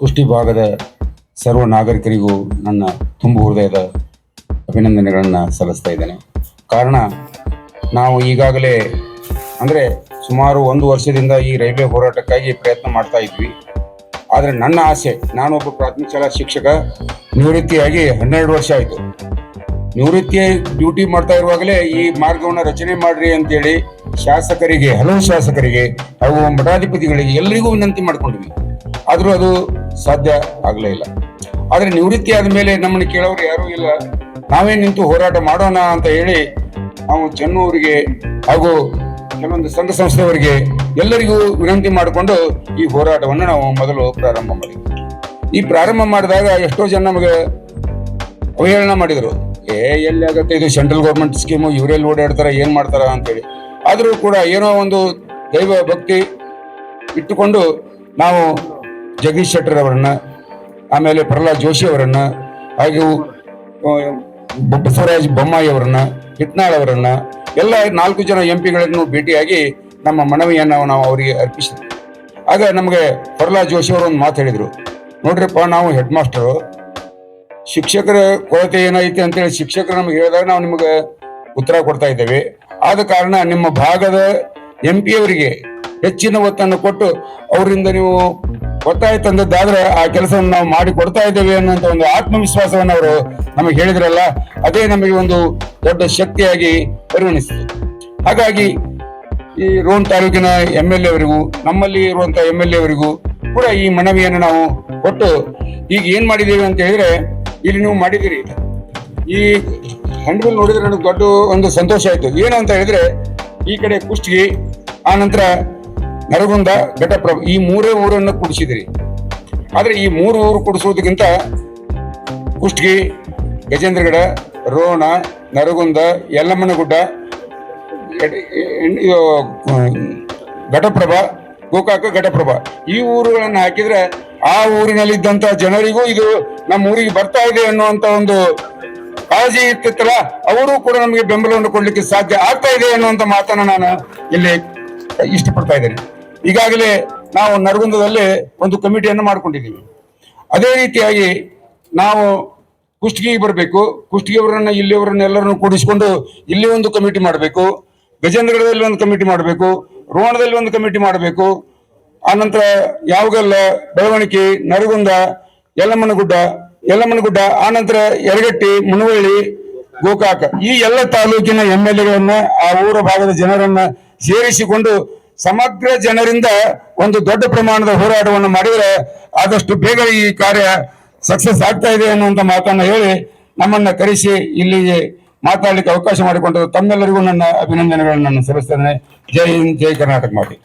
ಕುಷ್ಟಿ ಭಾಗದ ಸರ್ವ ನಾಗರಿಕರಿಗೂ ನನ್ನ ತುಂಬು ಹೃದಯದ ಅಭಿನಂದನೆಗಳನ್ನು ಸಲ್ಲಿಸ್ತಾ ಇದ್ದೇನೆ. ಕಾರಣ, ನಾವು ಈಗಾಗಲೇ, ಅಂದರೆ ಸುಮಾರು ಒಂದು ವರ್ಷದಿಂದ ಈ ರೈಲ್ವೆ ಹೋರಾಟಕ್ಕಾಗಿ ಪ್ರಯತ್ನ ಮಾಡ್ತಾ ಇದ್ವಿ. ಆದರೆ ನನ್ನ ಆಸೆ, ನಾನೊಬ್ಬ ಪ್ರಾಥಮಿಕ ಶಾಲಾ ಶಿಕ್ಷಕ, ನಿವೃತ್ತಿಯಾಗಿ ಹನ್ನೆರಡು ವರ್ಷ ಆಯಿತು. ನಿವೃತ್ತಿ ಡ್ಯೂಟಿ ಮಾಡ್ತಾ ಇರುವಾಗಲೇ ಈ ಮಾರ್ಗವನ್ನು ರಚನೆ ಮಾಡ್ರಿ ಅಂತೇಳಿ ಶಾಸಕರಿಗೆ, ಹಲವು ಶಾಸಕರಿಗೆ, ಹಾಗೂ ಮಠಾಧಿಪತಿಗಳಿಗೆ ಎಲ್ಲರಿಗೂ ವಿನಂತಿ ಮಾಡ್ಕೊಂಡ್ವಿ ಆದರೂ ಅದು ಸಾಧ್ಯ ಆಗಲೇ ಇಲ್ಲ. ಆದರೆ ನಿವೃತ್ತಿ ಆದ ಮೇಲೆ ನಮ್ಮನ್ನು ಕೇಳೋರು ಯಾರೂ ಇಲ್ಲ. ನಾವೇ ನಿಂತು ಹೋರಾಟ ಮಾಡೋಣ ಅಂತ ಹೇಳಿ ನಾವು ಚೆನ್ನೂರಿಗೆ ಹಾಗೂ ಕೆಲವೊಂದು ಸಂಘ ಸಂಸ್ಥೆಯವರಿಗೆ ಎಲ್ಲರಿಗೂ ವಿನಂತಿ ಮಾಡಿಕೊಂಡು ಈ ಹೋರಾಟವನ್ನು ನಾವು ಮೊದಲು ಪ್ರಾರಂಭ ಮಾಡಿದ್ವಿ. ಈ ಪ್ರಾರಂಭ ಮಾಡಿದಾಗ ಎಷ್ಟೋ ಜನ ನಮಗೆ ಅವಹೇಳನ ಮಾಡಿದರು. ಏ, ಎಲ್ಲಿ ಆಗತ್ತೆ ಇದು? ಸೆಂಟ್ರಲ್ ಗೌರ್ಮೆಂಟ್ ಸ್ಕೀಮು ಇವರೆಲ್ಲಿ ಓಡಾಡ್ತಾರ, ಏನು ಮಾಡ್ತಾರ ಅಂತೇಳಿ. ಆದರೂ ಕೂಡ ಏನೋ ಒಂದು ದೈವ ಭಕ್ತಿ ಇಟ್ಟುಕೊಂಡು ನಾವು ಜಗದೀಶ್ ಶೆಟ್ಟರ್ ಅವರನ್ನ, ಆಮೇಲೆ ಪ್ರಹ್ಲಾದ್ ಜೋಶಿ ಅವರನ್ನ, ಹಾಗೆ ಬಸವರಾಜ್ ಬೊಮ್ಮಾಯಿ ಅವರನ್ನ, ಹಿಟ್ನಾಳ್ ಅವರನ್ನ, ಎಲ್ಲ ನಾಲ್ಕು ಜನ ಎಂ ಪಿಗಳನ್ನು ಭೇಟಿಯಾಗಿ ನಮ್ಮ ಮನವಿಯನ್ನು ನಾವು ಅವರಿಗೆ ಅರ್ಪಿಸಿದ್ವಿ. ಆಗ ನಮಗೆ ಪ್ರಹ್ಲಾದ್ ಜೋಶಿ ಅವರು ಒಂದು ಮಾತು ಹೇಳಿದರು. ನೋಡ್ರಿಪ್ಪ, ನಾವು ಹೆಡ್ ಮಾಸ್ಟರು, ಶಿಕ್ಷಕರ ಕೊರತೆ ಏನೈತೆ ಅಂತೇಳಿ ಶಿಕ್ಷಕರು ನಮಗೆ ಹೇಳಿದಾಗ ನಾವು ನಿಮಗೆ ಉತ್ತರ ಕೊಡ್ತಾ ಇದ್ದೇವೆ. ಆದ ಕಾರಣ ನಿಮ್ಮ ಭಾಗದ ಎಂ ಪಿ ಅವರಿಗೆ ಹೆಚ್ಚಿನ ಒತ್ತನ್ನು ಕೊಟ್ಟು, ಅವರಿಂದ ನೀವು ಒತ್ತಾಯ ತಂದದ್ದಾದ್ರೆ ಆ ಕೆಲಸವನ್ನು ನಾವು ಮಾಡಿ ಕೊಡ್ತಾ ಇದ್ದೇವೆ ಅನ್ನೋಂಥ ಒಂದು ಆತ್ಮವಿಶ್ವಾಸವನ್ನು ಅವರು ನಮಗೆ ಹೇಳಿದ್ರಲ್ಲ, ಅದೇ ನಮಗೆ ಒಂದು ದೊಡ್ಡ ಶಕ್ತಿಯಾಗಿ ಪರಿಗಣಿಸಿತು ಹಾಗಾಗಿ ಈ ರೋಣ ತಾಲೂಕಿನ ಎಂ ಎಲ್ ಎವರಿಗೂ ನಮ್ಮಲ್ಲಿ ಇರುವಂತಹ ಎಂ ಎಲ್ ಎವರಿಗೂ ಕೂಡ ಈ ಮನವಿಯನ್ನು ನಾವು ಕೊಟ್ಟು, ಈಗ ಏನ್ ಮಾಡಿದ್ದೀವಿ ಅಂತ ಹೇಳಿದ್ರೆ, ಇಲ್ಲಿ ನೀವು ಮಾಡಿದಿರಿ ಈ ಹಂಡ್ಬಿಲ್ ನೋಡಿದ್ರೆ ನನಗೆ ದೊಡ್ಡ ಒಂದು ಸಂತೋಷ ಆಯ್ತು. ಏನು ಅಂತ ಹೇಳಿದ್ರೆ, ಈ ಕಡೆ ಕುಷ್ಟಗಿ, ಆ ನಂತರ ನರಗುಂದ ಘಟಪ್ರಭ, ಈ ಮೂರೇ ಊರನ್ನು ಕುಡಿಸಿದಿರಿ. ಆದರೆ ಈ ಮೂರು ಊರು ಕುಡಿಸೋದಕ್ಕಿಂತ ಕುಷ್ಟಗಿ, ಗಜೇಂದ್ರಗಡ, ರೋಣ, ನರಗುಂದ, ಯಲ್ಲಮ್ಮನಗುಡ್ಡ ಘಟಪ್ರಭಾ, ಗೋಕಾಕ ಘಟಪ್ರಭಾ, ಈ ಊರುಗಳನ್ನು ಹಾಕಿದ್ರೆ ಆ ಊರಿನಲ್ಲಿದ್ದಂತ ಜನರಿಗೂ ಇದು ನಮ್ಮ ಊರಿಗೆ ಬರ್ತಾ ಇದೆ ಅನ್ನುವಂತ ಒಂದು ಕಾಳಜಿ ಇರ್ತಿತ್ತಲ್ಲ, ಅವರು ಕೂಡ ನಮಗೆ ಬೆಂಬಲವನ್ನು ಕೊಡ್ಲಿಕ್ಕೆ ಸಾಧ್ಯ ಆಗ್ತಾ ಇದೆ ಅನ್ನುವಂತ ಮಾತನ್ನ ನಾನು ಇಲ್ಲಿ ಇಷ್ಟಪಡ್ತಾ ಇದ್ದೇನೆ. ಈಗಾಗಲೇ ನಾವು ನರಗುಂದದಲ್ಲಿ ಒಂದು ಕಮಿಟಿಯನ್ನು ಮಾಡಿಕೊಂಡಿದ್ದೀವಿ. ಅದೇ ರೀತಿಯಾಗಿ ನಾವು ಕುಷ್ಟಗಿಗೆ ಬರಬೇಕು, ಕುಷ್ಟಗಿಯವರನ್ನ ಇಲ್ಲಿಯವರನ್ನ ಎಲ್ಲರನ್ನು ಕೂಡಿಸಿಕೊಂಡು ಇಲ್ಲಿ ಒಂದು ಕಮಿಟಿ ಮಾಡಬೇಕು, ಗಜೇಂದ್ರಗಡದಲ್ಲಿ ಒಂದು ಕಮಿಟಿ ಮಾಡಬೇಕು, ರೋಣದಲ್ಲಿ ಒಂದು ಕಮಿಟಿ ಮಾಡಬೇಕು ಆನಂತರ ಯಾವಗಲ್ಲ, ಬೆಳವಣಿಗೆ, ನರಗುಂದ, ಯಲ್ಲಮ್ಮನಗುಡ್ಡ ಯಲ್ಲಮ್ಮನಗುಡ್ಡ ಆನಂತರ ಯರಗಟ್ಟಿ ಮುನವಳ್ಳಿ ಗೋಕಾಕ ಈ ಎಲ್ಲ ತಾಲೂಕಿನ ಎಂ ಎಲ್ ಎಗಳನ್ನ, ಆ ಊರ ಭಾಗದ ಜನರನ್ನ ಸೇರಿಸಿಕೊಂಡು ಸಮಗ್ರ ಜನರಿಂದ ಒಂದು ದೊಡ್ಡ ಪ್ರಮಾಣದ ಹೋರಾಟವನ್ನು ಮಾಡಿದರೆ ಆದಷ್ಟು ಬೇಗ ಈ ಕಾರ್ಯ ಸಕ್ಸಸ್ ಆಗ್ತಾ ಇದೆ ಅನ್ನುವಂಥ ಮಾತನ್ನ ಹೇಳಿ ನಮ್ಮನ್ನ ಕರೆಸಿ ಇಲ್ಲಿಗೆ ಮಾತಾಡಲಿಕ್ಕೆ ಅವಕಾಶ ಮಾಡಿಕೊಂಡು ತಮ್ಮೆಲ್ಲರಿಗೂ ನನ್ನ ಅಭಿನಂದನೆಗಳನ್ನು ನಾನು ಸಲ್ಲಿಸ್ತೇನೆ. ಜೈ ಹಿಂದ್, ಜೈ ಕರ್ನಾಟಕ ಮಾತೆ.